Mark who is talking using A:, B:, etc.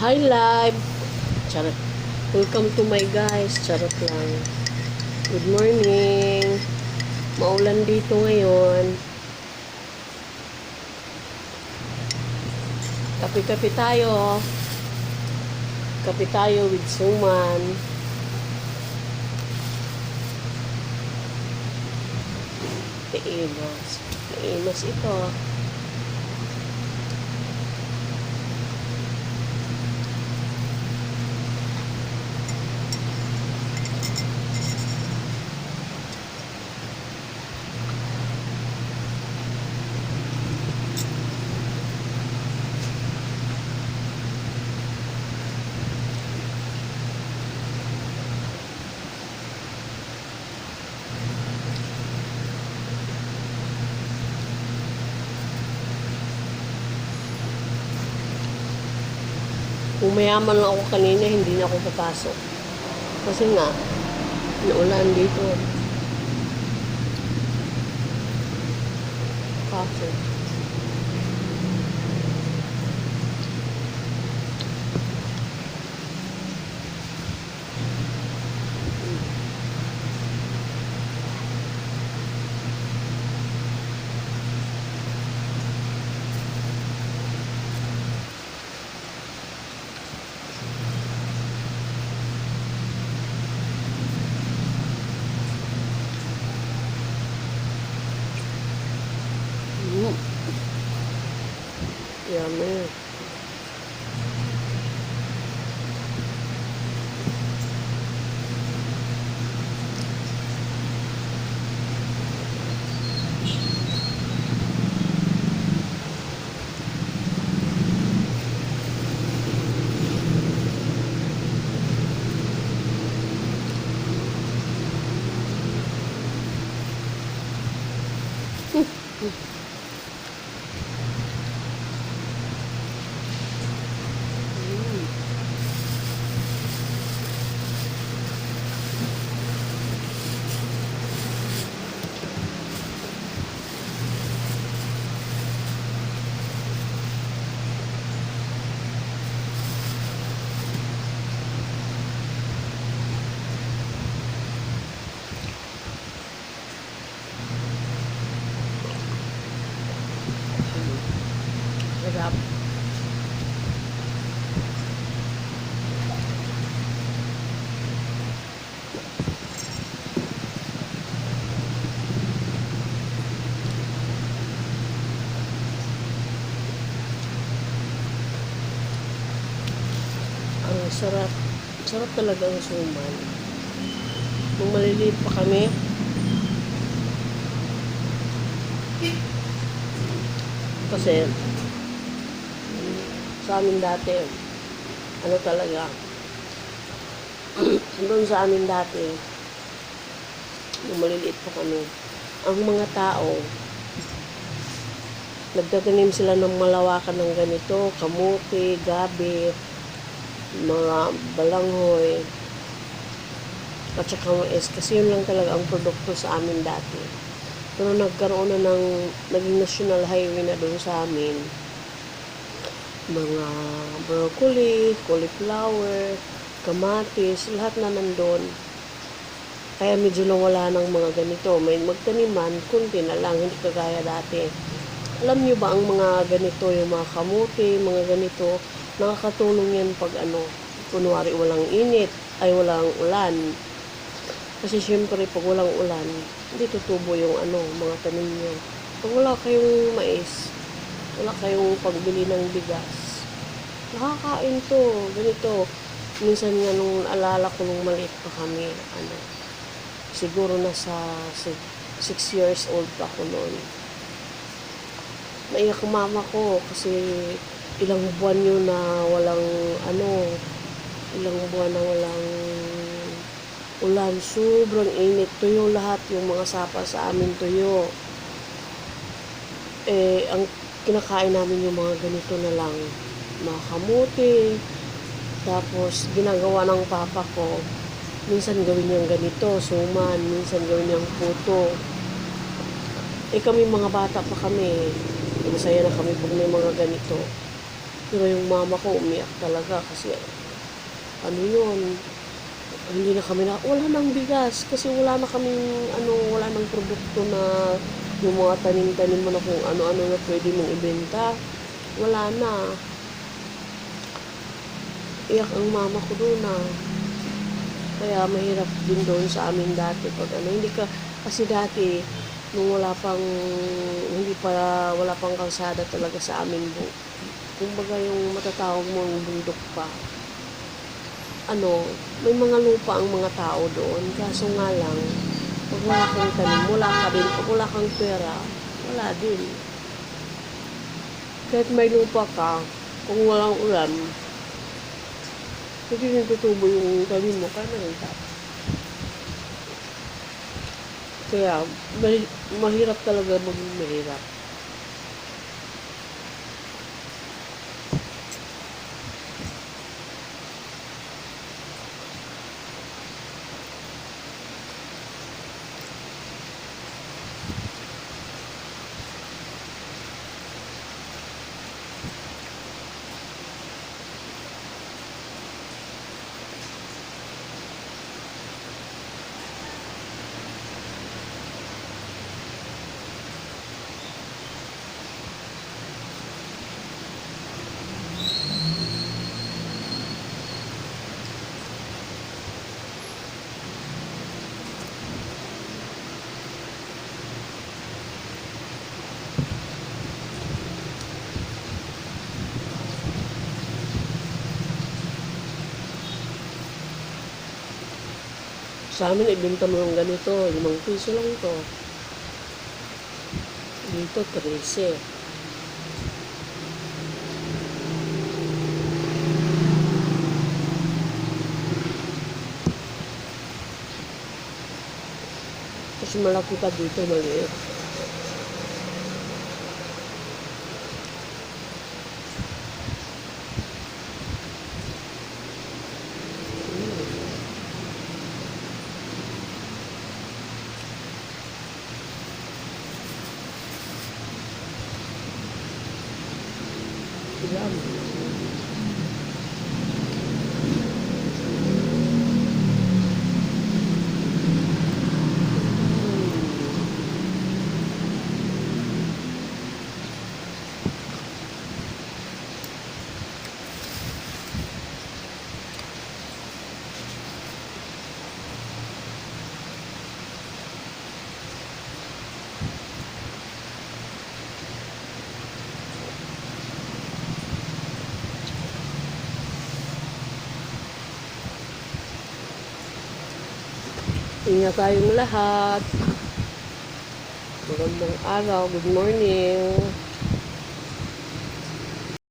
A: Hi live! Charot. Welcome to my guys. Charot lang. Good morning. Maulan dito ngayon. Kape-kape tayo. Kape tayo with suman. Paimas. Paimas ito. Kung mayaman lang ako kanina, hindi na ako papasok. Kasi nga, naulan dito. Kaso. Yummy. Mm. Sarap. Ang sarap. Sarap talaga ang suman. Nung maliliit pa kami, kasi sa amin dati, ano talaga, doon sa amin dati, nung maliliit pa kami, ang mga tao, nagtatanim sila ng malawakan ng ganito, kamuti, gabi, mga balanghoy, at saka mais, kasi yun lang talaga ang produkto sa amin dati. Pero nagkaroon na ng, naging national highway na doon sa amin, mga broccoli, cauliflower, kamatis, lahat na nandun. Kaya medyo nawala ng mga ganito. May magtaniman, kunti na lang, hindi kagaya dati. Alam nyo ba ang mga ganito, yung mga kamuti, mga ganito, nakakatulong yan pag ano, kunwari walang init, ay walang ulan. Kasi syempre, pag walang ulan, hindi tutubo yung ano, mga tanim nyo. Pag wala kayong mais, wala kayong pagbili ng bigas. Nakakain to, ganito. Minsan nga nung alala ko nung maliit pa kami, ano, siguro nasa 6 years old pa ako noon. Naiyak mama ko kasi ilang buwan yun na walang ano, ilang buwan na walang ulan. Sobrang init. Tuyo lahat yung mga sapa sa amin tuyo. Eh, ang kinakain namin yung mga ganito na lang. Mga kamuti. Tapos, ginagawa ng papa ko. Minsan gawin niyang ganito, suman. Minsan gawin niyang puto. Eh kami mga bata pa kami. Masaya na kami pag may mga ganito. Pero yung mama ko umiyak talaga kasi ano yun, hindi na kami na, wala nang bigas kasi wala na kaming ano, wala nang produkto na yung mga tanim-tanim mo na kung ano-ano na pwede mong ibenta. Wala na. Iyak ang mama ko doon na. Kaya mahirap din doon sa amin dati pag ano, hindi ka, kasi dati, nung wala pang, hindi pa, wala pang kalsada talaga sa amin. Kumbaga yung matatawag mong bundok pa. Ano, may mga lupa ang mga tao doon, kaso nga lang, pag wala kang tanim, wala ka din, pag wala kang pera, wala din. Kahit may lupa ka, kung walang ulan, hindi rin tutubo yung tanim mo, kaya nangitap. Kaya, mahi- mahirap talaga maging mahirap. Sa amin, ibenta mo yung ganito, limang piso lang to. Dito, 13. Tapos malaki pa dito, maliit. Ilan? Ingat tayong lahat. Magandang araw. Good morning.